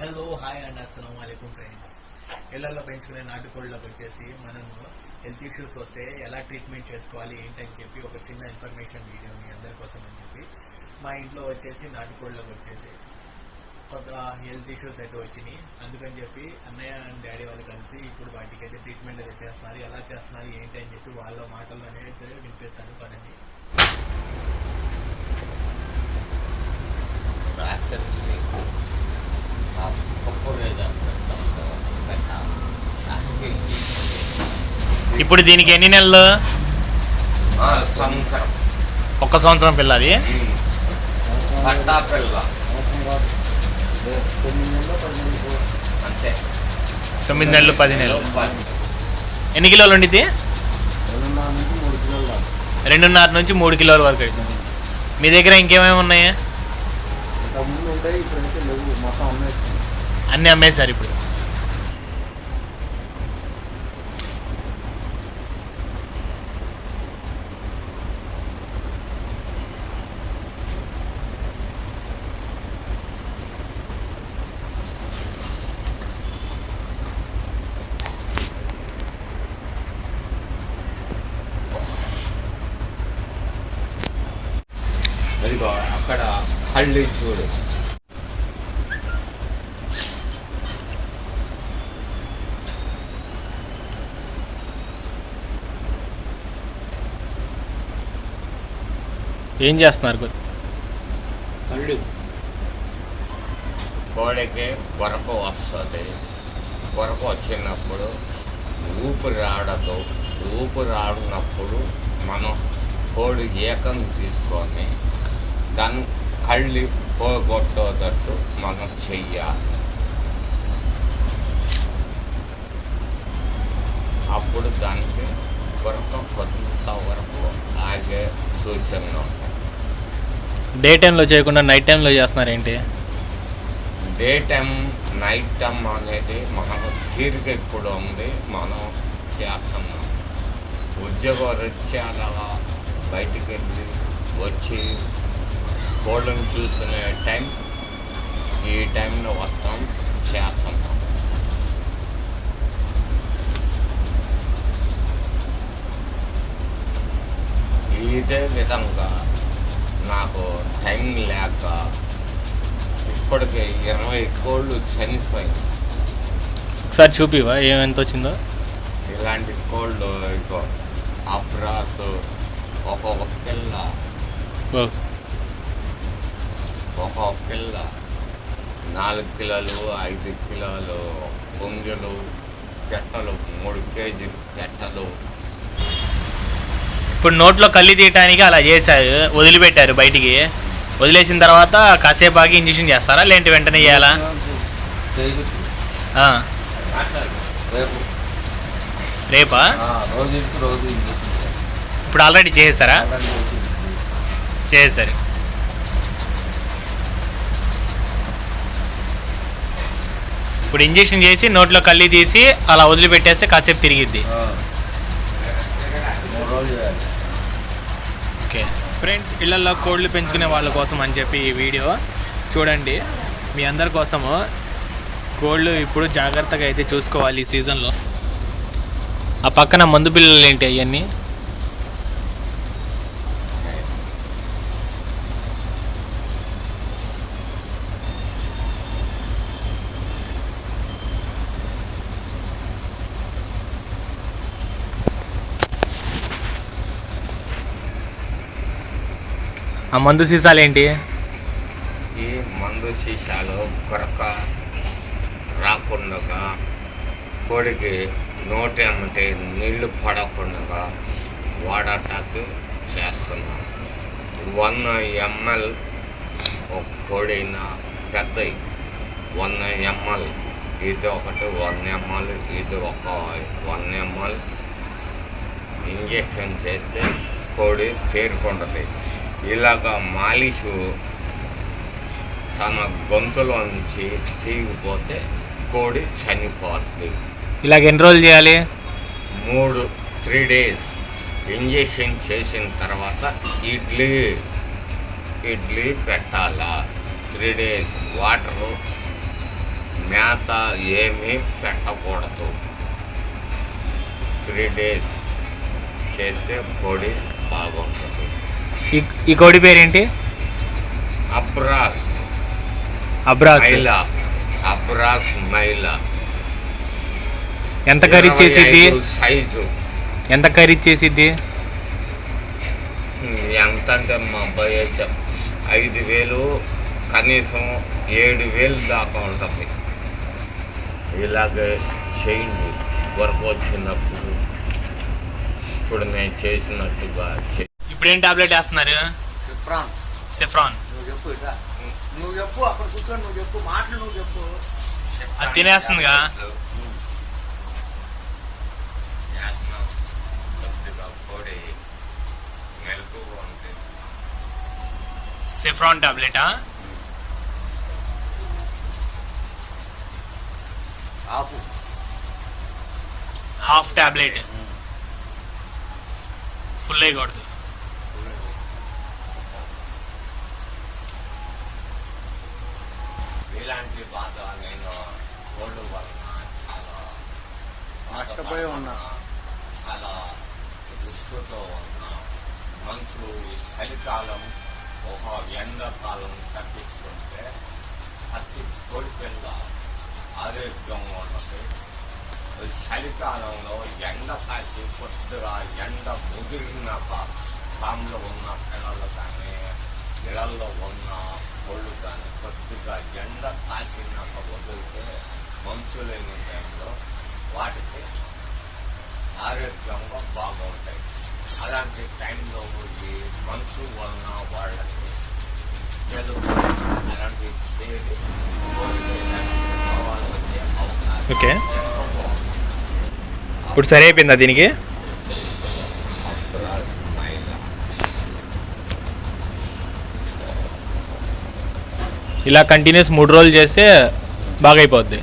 Hello hi and. అస్సలం వాలేకుమ్ friends. ఇళ్ళలో పెంచుకునే నాటుకోళ్ళకి వచ్చేసి మనము హెల్త్ ఇష్యూస్ వస్తే ఎలా ట్రీట్మెంట్ చేసుకోవాలి ఏంటని చెప్పి ఒక చిన్న ఇన్ఫర్మేషన్ వీడియో మీ అందరి కోసం అని చెప్పి మా ఇంట్లో వచ్చేసి నాటుకోళ్ళకి వచ్చేసి కొత్త హెల్త్ ఇష్యూస్ అయితే వచ్చినాయి. అందుకని చెప్పి అన్నయ్య అండ్ డాడీ వాళ్ళు కలిసి ఇప్పుడు వాటికి అయితే ట్రీట్మెంట్ అయితే చేస్తున్నారు. ఎలా చేస్తున్నారు ఏంటి అని చెప్పి వాళ్ళ మాటల్లోనే అయితే వినిపిస్తాను. పదండి. ఇప్పుడు దీనికి ఎన్ని నెలలు? ఒక్క సంవత్సరం పిల్ల. అది తొమ్మిది నెలలు పది నెలలు. ఎన్ని కిలోలు ఉండిద్ది రెండున్నర నుంచి మూడు కిలోల వరకు అవుతుంది మీ దగ్గర ఇంకేమేమి ఉన్నాయి? అన్నీ అమ్మేశారు ఇప్పుడు. అదిగో అక్కడ హళ్ళి చూడు. ఏం చేస్తున్నారు? కళ్ళు. కోడికి కొరకు వస్తుంది. కొరకు వచ్చినప్పుడు ఊపిరి ఆడదు. ఊపిరి ఆడినప్పుడు మనం కోడి ఏకం తీసుకొని దాన్ని కళ్ళి పోగొట్టేటట్టు మనం చెయ్యాలి. అప్పుడు దానికి కొరకు కొంతవరకు ఆగే సూచనలు ఉంటాయి. డే టైంలో చేయకుండా నైట్ టైంలో చేస్తున్నారు ఏంటి డే టైం నైట్ టైం అనేది మనకు తీరిక ఇప్పుడు ఉంది మనం చేస్తున్నాం. ఉద్యోగ రీత్యాల బయటికి వెళ్ళి వచ్చి కోళ్ళని చూసుకునే టైం. ఈ టైంలో వస్తాం చేస్తున్నాం ఇదే విధంగా నాకు టైం లేక ఇప్పటికే ఇరవై కోళ్ళు చనిపోయింది ఒకసారి చూపివా ఏం ఎంత వచ్చిందో? ఇలాంటి కోళ్ళు ఇగో అబ్రాస్ ఒక్కొక్క పిల్ల. ఒక్కొక్క పిల్ల నాలుగు కిలోలు ఐదు కిలోలు పుంజులు పెట్టలు మూడు కేజీలు పెట్టలు ఇప్పుడు నోట్లో కళ్ళు తీయటానికి అలా చేశారు వదిలిపెట్టారు బయటికి. వదిలేసిన తర్వాత కాసేపు ఆగి ఇంజక్షన్ చేస్తారా? లేదంటే వెంటనే చేయాలా రేపు. ఇప్పుడు ఆల్రెడీ చేసేసారా? చేసేసారు. ఇప్పుడు ఇంజక్షన్ చేసి నోట్లో కళ్ళు తీసి అలా వదిలిపెట్టేస్తే కాసేపు తిరిగిద్ది. ఓకే. ఫ్రెండ్స్ ఇళ్ళలో కోళ్ళు పెంచుకునే వాళ్ళ కోసం అని చెప్పి ఈ వీడియో చూడండి. మీ అందరి కోసము కోళ్ళు ఇప్పుడు జాగ్రత్తగా అయితే చూసుకోవాలి ఈ సీజన్లో. ఆ పక్కన మందు పిల్లలు ఏంటి అవన్నీ? ఆ మందు సీసాలు ఏంటి? ఈ మందు సీసాలు కొరక రాకుండా కోడికి నోటి అమ్మటే నీళ్ళు పడకుండా వాడటానికి చేస్తున్నాం. వన్ ఎంఎల్ ఒక కోడిన పెద్దవి వన్ ఎంఎల్ ఇది ఒకటి వన్ ఎంఎల్ ఇది ఒక వన్ ఎంఎల్. ఇంజెక్షన్ చేస్తే కోడి తేరుకుంటుంది. ఇలాగ మాలిషు తన గొంతులో నుంచి తీగిపోతే కోడి చనిపోతుంది ఇలాగ ఎన్ని రోజులు చేయాలి? మూడు త్రీ డేస్. ఇంజెక్షన్ చేసిన తర్వాత ఇడ్లీ ఇడ్లీ పెట్టాలా? త్రీ డేస్ వాటరు మేత ఏమీ పెట్టకూడదు. త్రీ డేస్ చేస్తే పొడి బాగుంటుంది. ఈ ఈ కోడి పేరేంటి? అబ్రాస్. అబ్రాస్. అబ్రాస్ మైల. ఎంత ఖరీదు చేసిద్ది? సైజు. ఎంత ఖరీదు చేసిద్ది? ఎంత అంటే మా అబ్బాయి ఐదు వేలు కనీసం ఏడు వేలు దాకా ఉంటుంది. ఇలాగే చేయండి. వరకు వచ్చినప్పుడు. ఇప్పుడు నేను చేసినట్టుగా ఇప్పుడు ఏం టాబ్లెట్ వేస్తున్నారు? ప్రాణ్ సెఫ్రాన్ నువ్వు చెప్పు ఇట్లా. నువ్వు చెప్పు అక్కడ కూర్చొని నువ్వు చెప్పు మాటలు నువ్వు చెప్పు. అది తినేస్తుందిగా? సెఫ్రాన్ టాబ్లెటా ఆపు. హాఫ్ టాబ్లెట్ ఫుల్ అయ్యకూడదు ఇలాంటి బాధ నేను కోళ్ళు వలన చాలా నష్టపోయి ఉన్నా. చాలా రిస్క్తో ఉన్నా మంచు ఈ చలికాలం ఒక ఎండాకాలం తప్పించుకుంటే ప్రతి కోడి పిల్ల ఆరోగ్యంగా ఉంటుంది ఈ చలికాలంలో ఎండ కాసి కొద్దిగా ఎండ ముదిరిన ఫామ్లో ఉన్న పిల్లలు కానీ ఇళ్ళలో ఉన్న కోళ్ళు కానీ కొద్దిగా ఎండ కాసినాక వదిలితే మంచు లేని టైంలో వాటికి ఆరోగ్యంగా బాగుంటాయి. అలాంటి టైంలో ఈ మంచు వలన వాళ్ళకి జలుబు అలాంటి భావాలు వచ్చే అవకాశం ఓకే. ఇప్పుడు సరి అయిపోయిందా దీనికి అబ్రాస్ మైలా ఇలా కంటిన్యూస్ మూడు రోజులు చేస్తే బాగా అయిపోద్ది